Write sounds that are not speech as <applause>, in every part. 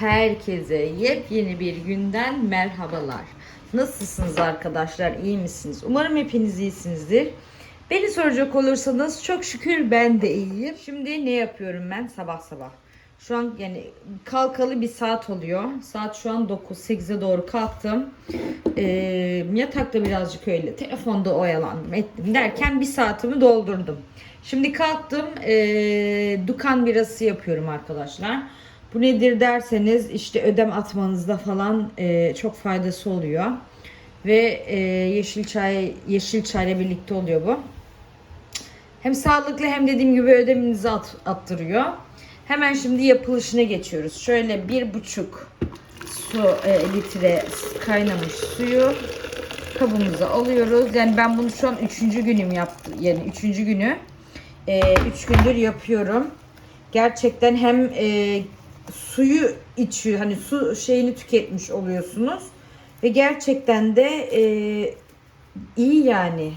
herkese yepyeni bir günden merhabalar. Nasılsınız arkadaşlar? İyi misiniz? Umarım hepiniz iyisinizdir. Beni soracak olursanız çok şükür ben de iyiyim. Şimdi ne yapıyorum ben sabah sabah? Şu an yani kalkalı bir saat oluyor. Saat şu an 9 8'e doğru kalktım. Ee, yatakta birazcık öyle telefonda oyalandım ettim derken bir saatimi doldurdum. Şimdi kalktım ee, dukan birası yapıyorum arkadaşlar. Bu nedir derseniz işte ödem atmanızda falan ee, çok faydası oluyor. Ve ee, yeşil çay yeşil çayla birlikte oluyor bu. Hem sağlıklı hem dediğim gibi ödeminizi at, attırıyor. Hemen şimdi yapılışına geçiyoruz. Şöyle bir buçuk su e, litre kaynamış suyu kabımıza alıyoruz. Yani ben bunu şu an üçüncü günüm yaptım. Yani üçüncü günü e, üç gündür yapıyorum. Gerçekten hem e, suyu içiyor hani su şeyini tüketmiş oluyorsunuz ve gerçekten de e, iyi yani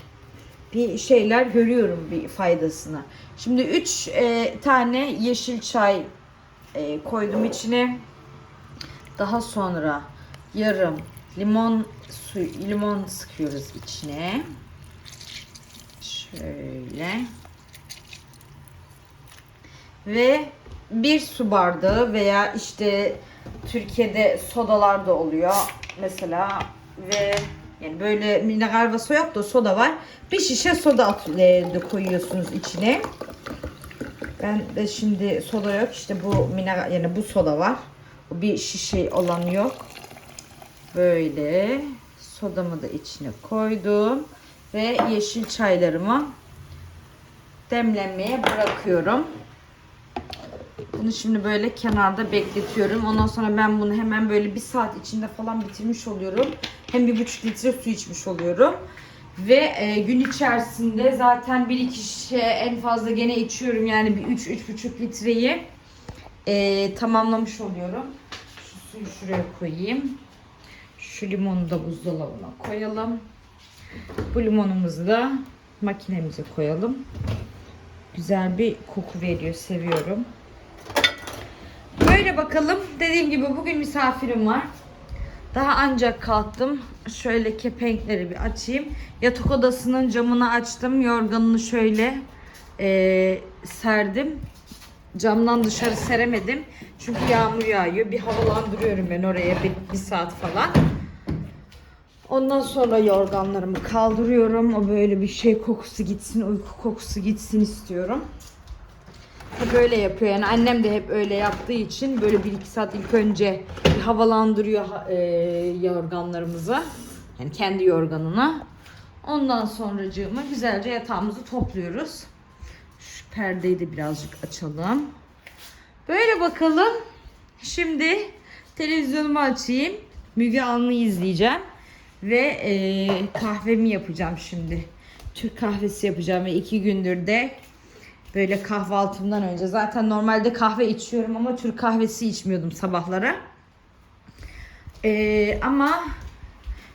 bir şeyler görüyorum bir faydasını. Şimdi 3 tane yeşil çay e, koydum içine. Daha sonra yarım limon su limon sıkıyoruz içine. Şöyle. Ve bir su bardağı veya işte Türkiye'de sodalar da oluyor. Mesela ve yani böyle mineral ve soda yok da soda var. Bir şişe soda at, e, koyuyorsunuz içine. Ben de şimdi soda yok. İşte bu mineral yani bu soda var. Bir şişe olan yok. Böyle sodamı da içine koydum ve yeşil çaylarımı demlenmeye bırakıyorum. Bunu şimdi böyle kenarda bekletiyorum. Ondan sonra ben bunu hemen böyle bir saat içinde falan bitirmiş oluyorum. Hem bir buçuk litre su içmiş oluyorum. Ve e, gün içerisinde zaten bir iki şişe en fazla gene içiyorum. Yani bir üç, üç buçuk litreyi e, tamamlamış oluyorum. Şu suyu şuraya koyayım. Şu limonu da buzdolabına koyalım. Bu limonumuzu da makinemize koyalım. Güzel bir koku veriyor. Seviyorum. Böyle bakalım. Dediğim gibi bugün misafirim var. Daha ancak kalktım. Şöyle kepenkleri bir açayım. Yatak odasının camını açtım. Yorganını şöyle eee, serdim. Camdan dışarı seremedim. Çünkü yağmur yağıyor. Bir havalandırıyorum ben oraya bir, bir saat falan. Ondan sonra yorganlarımı kaldırıyorum. O böyle bir şey kokusu gitsin, uyku kokusu gitsin istiyorum. Hep öyle yapıyor. Yani annem de hep öyle yaptığı için böyle bir iki saat ilk önce havalandırıyor e, yorganlarımızı. Yani kendi yorganını. Ondan sonracığıma güzelce yatağımızı topluyoruz. Şu perdeyi de birazcık açalım. Böyle bakalım. Şimdi televizyonumu açayım. Müge Anlı'yı izleyeceğim. Ve e, kahvemi yapacağım şimdi. Türk kahvesi yapacağım ve iki gündür de Böyle kahvaltımdan önce. Zaten normalde kahve içiyorum ama Türk kahvesi içmiyordum sabahlara. Ee, ama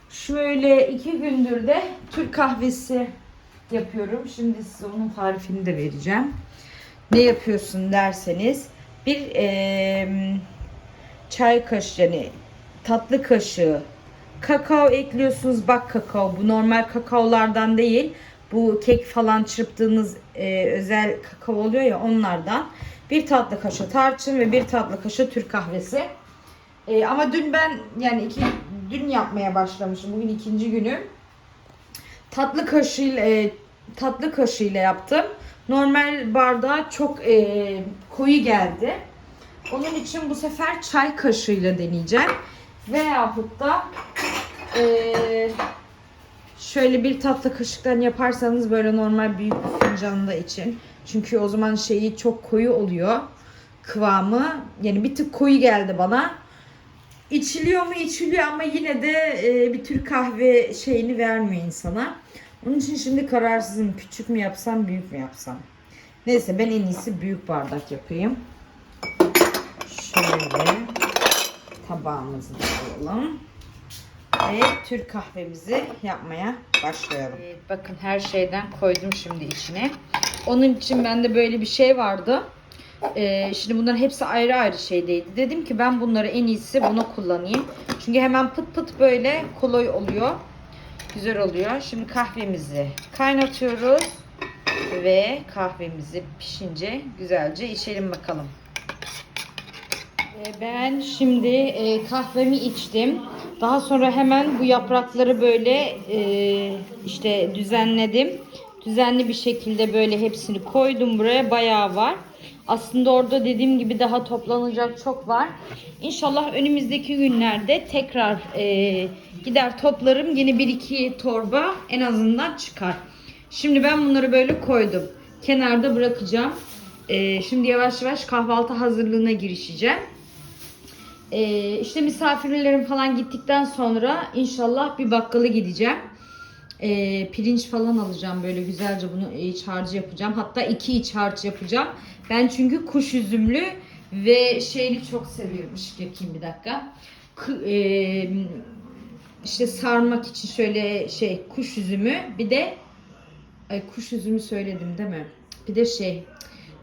şöyle iki gündür de Türk kahvesi yapıyorum. Şimdi size onun tarifini de vereceğim. Ne yapıyorsun derseniz bir ee, çay kaşığı yani tatlı kaşığı kakao ekliyorsunuz. Bak kakao bu normal kakaolardan değil. Bu kek falan çırptığınız e, özel kakao oluyor ya onlardan. Bir tatlı kaşığı tarçın ve bir tatlı kaşığı Türk kahvesi. E, ama dün ben yani iki dün yapmaya başlamışım. Bugün ikinci günüm. Tatlı kaşığıyla e, tatlı kaşığıyla yaptım. Normal bardağa çok e, koyu geldi. Onun için bu sefer çay kaşığıyla deneyeceğim. Veyahut da e, şöyle bir tatlı kaşıktan yaparsanız böyle normal büyük bir fincanda için. Çünkü o zaman şeyi çok koyu oluyor. Kıvamı yani bir tık koyu geldi bana. İçiliyor mu içiliyor ama yine de e, bir Türk kahve şeyini vermiyor insana. Onun için şimdi kararsızım. Küçük mü yapsam büyük mü yapsam. Neyse ben en iyisi büyük bardak yapayım. Şöyle tabağımızı da alalım. Ve Türk kahvemizi yapmaya başlayalım. Evet, bakın her şeyden koydum şimdi içine. Onun için bende böyle bir şey vardı. Ee, şimdi bunların hepsi ayrı ayrı şeydeydi. Dedim ki ben bunları en iyisi buna kullanayım. Çünkü hemen pıt pıt böyle kolay oluyor. Güzel oluyor. Şimdi kahvemizi kaynatıyoruz. Ve kahvemizi pişince güzelce içelim bakalım. Ee, Ben şimdi e, kahvemi içtim. Daha sonra hemen bu yaprakları böyle e, işte düzenledim. Düzenli bir şekilde böyle hepsini koydum buraya. Bayağı var. Aslında orada dediğim gibi daha toplanacak çok var. İnşallah önümüzdeki günlerde tekrar e, gider toplarım. Yine bir iki torba en azından çıkar. Şimdi ben bunları böyle koydum. Kenarda bırakacağım. E, şimdi yavaş yavaş kahvaltı hazırlığına girişeceğim. Ee, işte misafirlerim falan gittikten sonra inşallah bir bakkala gideceğim. Ee, pirinç falan alacağım böyle güzelce bunu iç harcı yapacağım. Hatta iki iç harç yapacağım. Ben çünkü kuş üzümlü ve şeyli çok seviyorum. Işık yakayım bir dakika. K- ee, işte sarmak için şöyle şey kuş üzümü bir de ay kuş üzümü söyledim değil mi? Bir de şey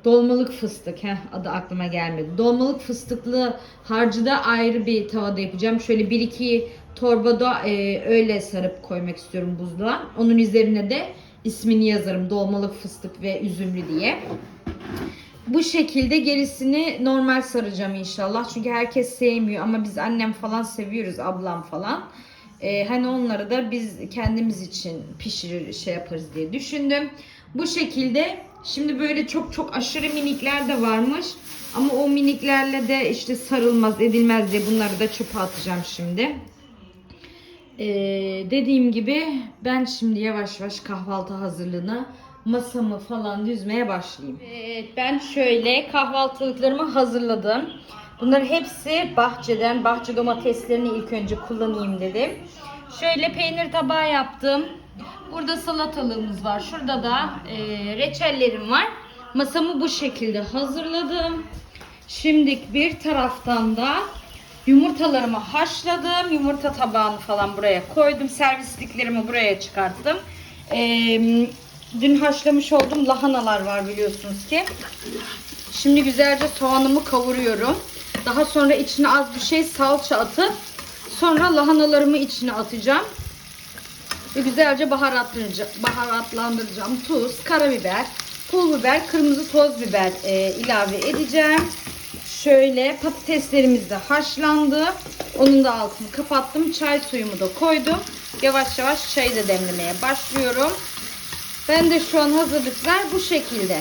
Dolmalık fıstık. Heh, adı aklıma gelmedi. Dolmalık fıstıklı harcı da ayrı bir tavada yapacağım. Şöyle bir iki torbada e, öyle sarıp koymak istiyorum buzluğa. Onun üzerine de ismini yazarım. Dolmalık fıstık ve üzümlü diye. Bu şekilde gerisini normal saracağım inşallah. Çünkü herkes sevmiyor ama biz annem falan seviyoruz, ablam falan. Ee, hani onları da biz kendimiz için pişirir şey yaparız diye düşündüm. Bu şekilde şimdi böyle çok çok aşırı minikler de varmış. Ama o miniklerle de işte sarılmaz edilmez diye bunları da çöpe atacağım şimdi. Ee, dediğim gibi ben şimdi yavaş yavaş kahvaltı hazırlığına masamı falan düzmeye başlayayım. Evet ben şöyle kahvaltılıklarımı hazırladım. Bunların hepsi bahçeden, bahçe domateslerini ilk önce kullanayım dedim. Şöyle peynir tabağı yaptım. Burada salatalığımız var. Şurada da e, reçellerim var. Masamı bu şekilde hazırladım. Şimdi bir taraftan da yumurtalarımı haşladım. Yumurta tabağını falan buraya koydum. Servisliklerimi buraya çıkarttım. Ee, dün haşlamış olduğum lahanalar var biliyorsunuz ki. Şimdi güzelce soğanımı kavuruyorum. Daha sonra içine az bir şey salça atıp sonra lahanalarımı içine atacağım. Ve güzelce baharatlandıracağım. baharatlandıracağım. Tuz, karabiber, pul biber, kırmızı toz biber e, ilave edeceğim. Şöyle patateslerimiz de haşlandı. Onun da altını kapattım. Çay suyumu da koydum. Yavaş yavaş çayı da demlemeye başlıyorum. Ben de şu an hazırlıklar bu şekilde.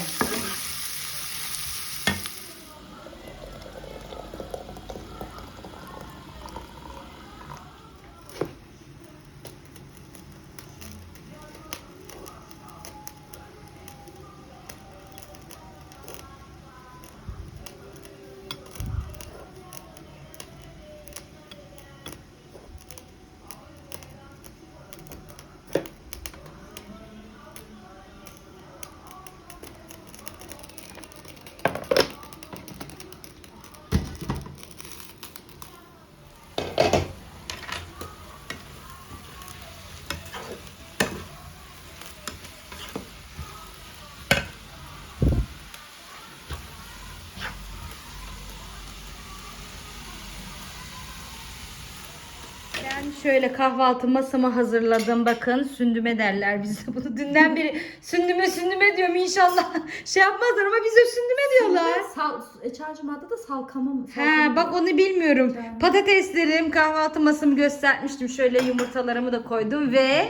Şöyle kahvaltı masamı hazırladım. Bakın sündüme derler bize bunu. Dünden beri sündüme sündüme diyorum inşallah. <laughs> Şey yapmazlar ama bize sündüme diyorlar. Sal, e, çarşı madde de salkama mı? He bak onu bilmiyorum. Patateslerim kahvaltı masamı göstermiştim. Şöyle yumurtalarımı da koydum ve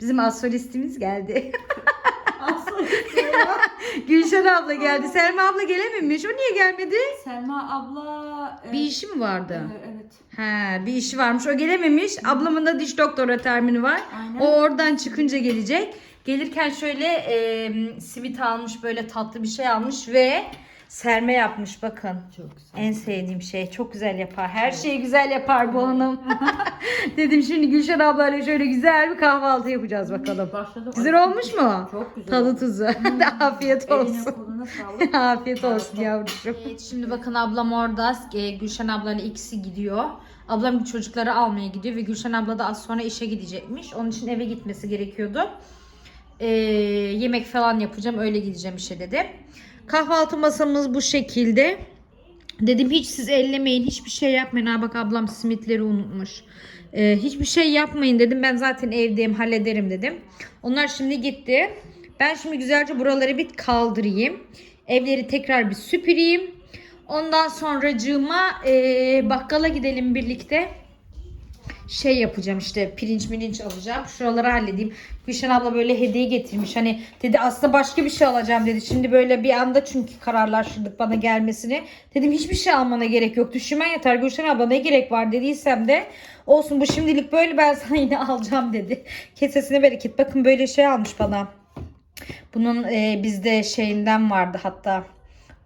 bizim asolistimiz geldi. <laughs> <laughs> Gülşen abla geldi. Selma abla gelememiş. O niye gelmedi? Selma abla... e, Bir işi mi vardı? e, evet. He, bir işi varmış. O gelememiş. Ablamın da diş doktora termini var. Aynen. O oradan çıkınca gelecek. Gelirken şöyle e, simit almış, böyle tatlı bir şey almış ve serme yapmış bakın. Çok güzel. En sevdiğim şey. Çok güzel yapar. Her şeyi güzel yapar bu hanım. <laughs> Dedim şimdi Gülşen ablayla şöyle güzel bir kahvaltı yapacağız bakalım. Başladı. Güzel olmuş mu? Çok güzel. Tadı tuzu. <laughs> Afiyet Eline olsun. koluna sağlık. <laughs> Afiyet olsun yavrucuğum. Evet, şimdi bakın ablam orada. E, Gülşen ablayla ikisi gidiyor. Ablam çocukları almaya gidiyor ve Gülşen abla da az sonra işe gidecekmiş. Onun için eve gitmesi gerekiyordu. E, yemek falan yapacağım. Öyle gideceğim işe dedi. Kahvaltı masamız bu şekilde. Dedim hiç siz ellemeyin, hiçbir şey yapmayın. Ha bak ablam simitleri unutmuş. Ee, hiçbir şey yapmayın dedim. Ben zaten evdeyim, hallederim dedim. Onlar şimdi gitti. Ben şimdi güzelce buraları bir kaldırayım. Evleri tekrar bir süpüreyim. Ondan sonracığıma e, bakkala gidelim birlikte şey yapacağım işte pirinç mirinç alacağım. Şuraları halledeyim. Gülşen abla böyle hediye getirmiş. Hani dedi aslında başka bir şey alacağım dedi. Şimdi böyle bir anda çünkü kararlaştırdık bana gelmesini. Dedim hiçbir şey almana gerek yok. Düşünmen yeter. Gülşen abla ne gerek var dediysem de olsun bu şimdilik böyle ben sana yine <laughs> alacağım dedi. Kesesine bereket. Bakın böyle şey almış bana. Bunun e, bizde şeyinden vardı hatta.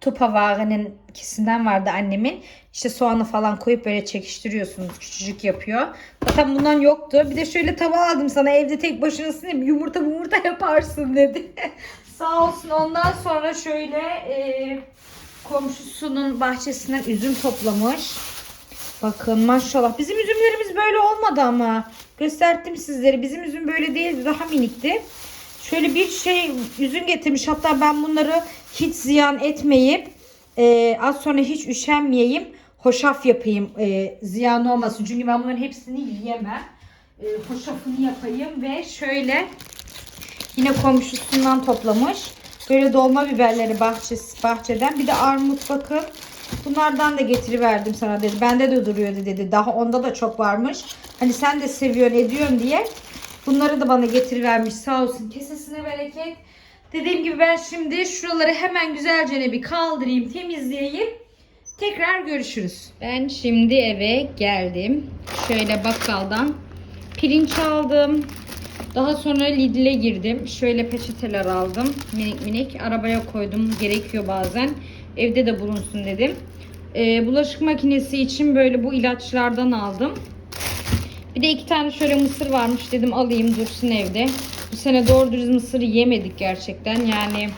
Tupavage'nin ikisinden vardı annemin. İşte soğanı falan koyup böyle çekiştiriyorsunuz. Küçücük yapıyor. Zaten bundan yoktu. Bir de şöyle tava aldım sana evde tek başınasın ya, yumurta yumurta <laughs> yaparsın dedi. <laughs> Sağ olsun ondan sonra şöyle e, komşusunun bahçesinden üzüm toplamış. Bakın maşallah. Bizim üzümlerimiz böyle olmadı ama. Gösterdim sizlere. Bizim üzüm böyle değildi. Daha minikti. Şöyle bir şey üzüm getirmiş. Hatta ben bunları hiç ziyan etmeyip e, az sonra hiç üşenmeyeyim. Hoşaf yapayım. E, ziyan olmasın. Çünkü ben bunların hepsini yiyemem. E, hoşafını yapayım ve şöyle yine komşusundan toplamış. Böyle dolma biberleri bahçesi, bahçeden. Bir de armut bakın. Bunlardan da getiriverdim sana dedi. Bende de duruyordu dedi. Daha onda da çok varmış. Hani sen de seviyorsun ediyorsun diye. Bunları da bana getirivermiş sağ olsun. Kesesine bereket. Dediğim gibi ben şimdi şuraları hemen güzelce bir kaldırayım, temizleyeyim. Tekrar görüşürüz. Ben şimdi eve geldim. Şöyle bakkaldan pirinç aldım. Daha sonra Lidl'e girdim. Şöyle peçeteler aldım. Minik minik. Arabaya koydum. Gerekiyor bazen. Evde de bulunsun dedim. Ee, bulaşık makinesi için böyle bu ilaçlardan aldım. Bir de iki tane şöyle mısır varmış dedim alayım dursun evde. Bu sene doğru dürüst mısırı yemedik gerçekten. Yani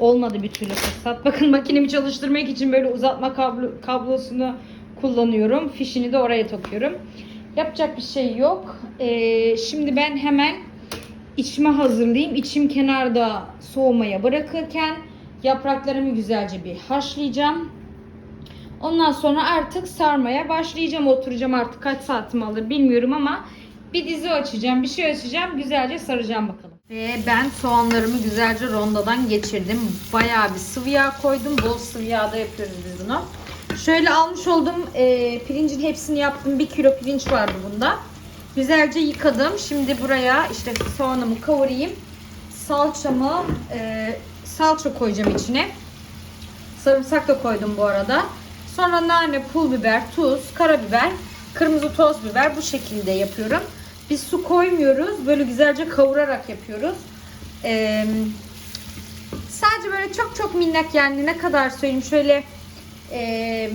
olmadı bir türlü fırsat. Bakın makinemi çalıştırmak için böyle uzatma kablo, kablosunu kullanıyorum. Fişini de oraya takıyorum. Yapacak bir şey yok. Ee, şimdi ben hemen içime hazırlayayım. İçim kenarda soğumaya bırakırken yapraklarımı güzelce bir haşlayacağım. Ondan sonra artık sarmaya başlayacağım. Oturacağım artık kaç saatim alır bilmiyorum ama bir dizi açacağım, bir şey açacağım. Güzelce saracağım bakalım. Ve ben soğanlarımı güzelce rondodan geçirdim. Bayağı bir sıvı yağ koydum. Bol sıvı yağda yapıyoruz biz bunu. Şöyle almış olduğum e, pirincin hepsini yaptım. 1 kilo pirinç vardı bunda. Güzelce yıkadım. Şimdi buraya işte soğanımı kavurayım. Salçamı, e, salça koyacağım içine. Sarımsak da koydum bu arada. Sonra nane, pul biber, tuz, karabiber, kırmızı toz biber bu şekilde yapıyorum. Biz su koymuyoruz. Böyle güzelce kavurarak yapıyoruz. Ee, sadece böyle çok çok minnak yani ne kadar söyleyeyim şöyle ee,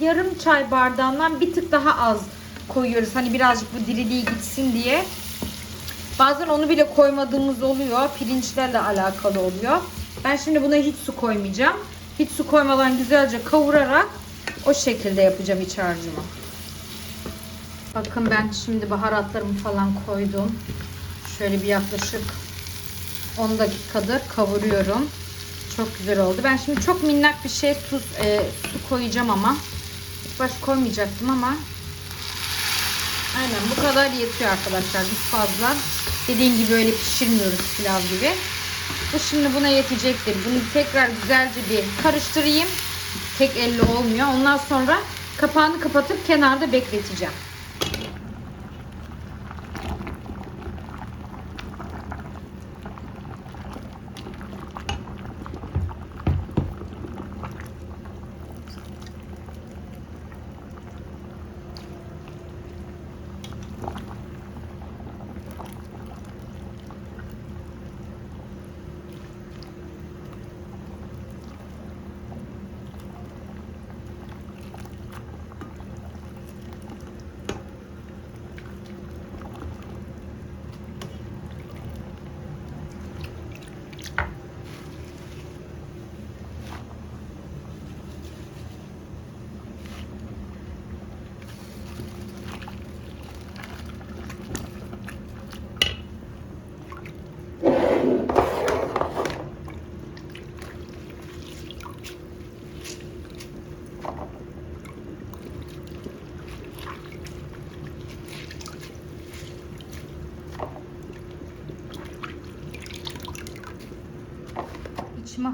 yarım çay bardağından bir tık daha az koyuyoruz. Hani birazcık bu diriliği gitsin diye. Bazen onu bile koymadığımız oluyor. Pirinçlerle alakalı oluyor. Ben şimdi buna hiç su koymayacağım. Hiç su koymadan güzelce kavurarak o şekilde yapacağım iç harcımı. Bakın ben şimdi baharatlarımı falan koydum. Şöyle bir yaklaşık 10 dakikadır kavuruyorum. Çok güzel oldu. Ben şimdi çok minnak bir şey tuz, e, su koyacağım ama. İlk baş koymayacaktım ama. Aynen bu kadar yetiyor arkadaşlar. Biz fazla. Dediğim gibi öyle pişirmiyoruz pilav gibi. Bu şimdi buna yetecektir. Bunu tekrar güzelce bir karıştırayım. Tek elle olmuyor. Ondan sonra kapağını kapatıp kenarda bekleteceğim.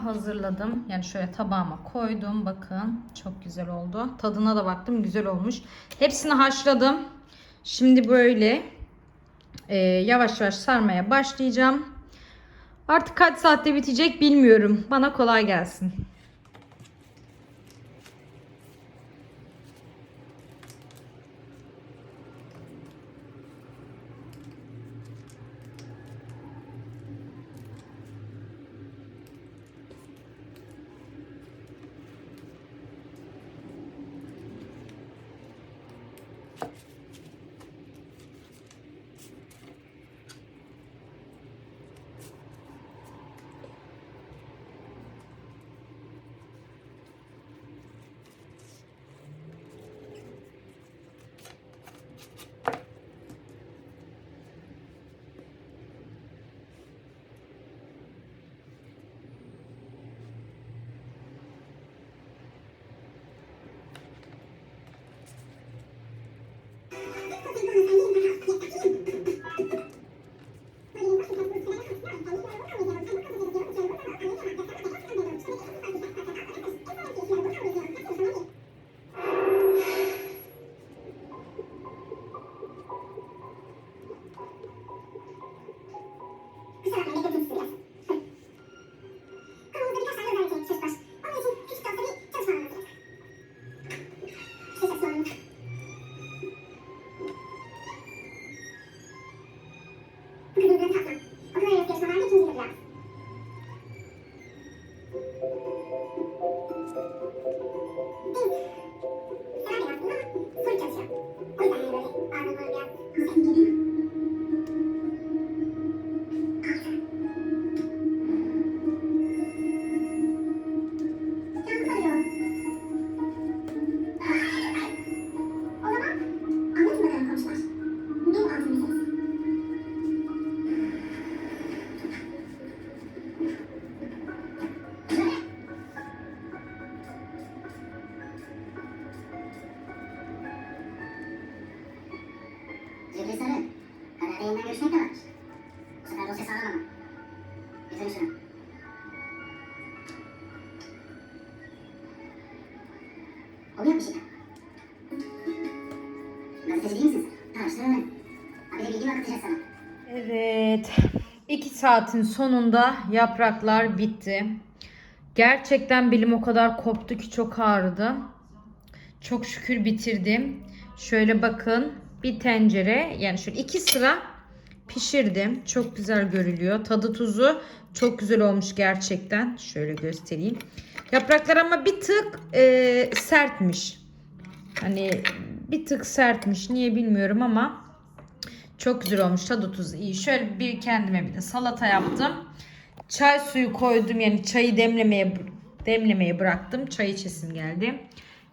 Hazırladım. Yani şöyle tabağıma koydum. Bakın çok güzel oldu. Tadına da baktım. Güzel olmuş. Hepsini haşladım. Şimdi böyle e, yavaş yavaş sarmaya başlayacağım. Artık kaç saatte bitecek bilmiyorum. Bana kolay gelsin. Evet. 2 saatin sonunda yapraklar bitti. Gerçekten bilim o kadar koptu ki çok ağrıdı. Çok şükür bitirdim. Şöyle bakın bir tencere yani şöyle iki sıra pişirdim. Çok güzel görülüyor. Tadı tuzu çok güzel olmuş gerçekten. Şöyle göstereyim. Yapraklar ama bir tık e, sertmiş. Hani bir tık sertmiş. Niye bilmiyorum ama çok güzel olmuş. Tadı tuzu iyi. Şöyle bir kendime bir de salata yaptım. Çay suyu koydum. Yani çayı demlemeye demlemeye bıraktım. Çay içesim geldi.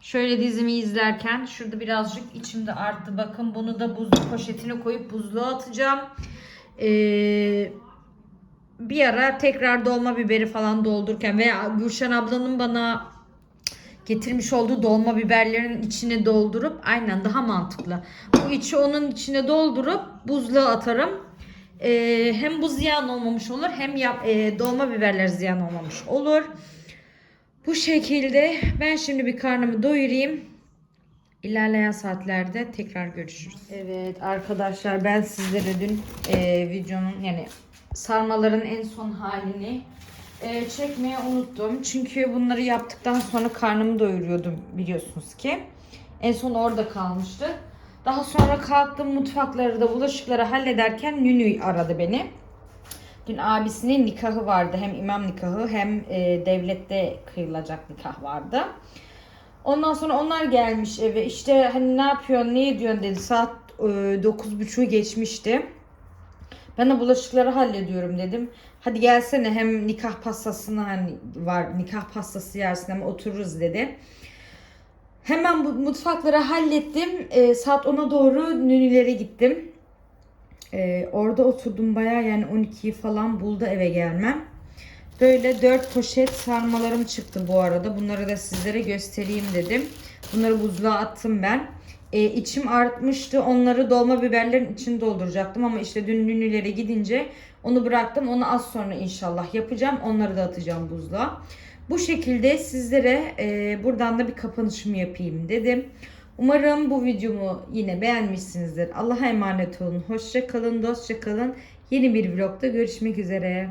Şöyle dizimi izlerken şurada birazcık içimde arttı. Bakın bunu da buzlu poşetine koyup buzluğa atacağım. Ee, bir ara tekrar dolma biberi falan doldururken veya Gülşen ablanın bana getirmiş olduğu dolma biberlerin içine doldurup aynen daha mantıklı. Bu içi onun içine doldurup buzluğa atarım. Ee, hem bu ziyan olmamış olur hem yap, e, dolma biberler ziyan olmamış olur. Bu şekilde ben şimdi bir karnımı doyurayım. İlerleyen saatlerde tekrar görüşürüz. Evet arkadaşlar ben sizlere dün e, videonun yani sarmaların en son halini e, çekmeyi unuttum. Çünkü bunları yaptıktan sonra karnımı doyuruyordum biliyorsunuz ki. En son orada kalmıştı. Daha sonra kalktım mutfakları da bulaşıkları hallederken Nünü aradı beni. Dün abisinin nikahı vardı. Hem imam nikahı hem e, devlette kıyılacak nikah vardı. Ondan sonra onlar gelmiş eve. İşte hani ne yapıyorsun, ne ediyorsun dedi. Saat e, 9.30'u geçmişti. Ben de bulaşıkları hallediyorum dedim. Hadi gelsene hem nikah pastasını hani var nikah pastası yersin hem otururuz dedi. Hemen bu mutfakları hallettim. E, saat 10'a doğru Nünilere gittim. E, orada oturdum baya yani 12'yi falan buldu eve gelmem. Böyle 4 poşet sarmalarım çıktı bu arada. Bunları da sizlere göstereyim dedim. Bunları buzluğa attım ben. E, içim artmıştı. Onları dolma biberlerin içine dolduracaktım ama işte dün ünlülere gidince onu bıraktım. Onu az sonra inşallah yapacağım. Onları da atacağım buzluğa. Bu şekilde sizlere e, buradan da bir kapanışımı yapayım dedim. Umarım bu videomu yine beğenmişsinizdir. Allah'a emanet olun. Hoşça kalın, dostça kalın. Yeni bir vlogda görüşmek üzere.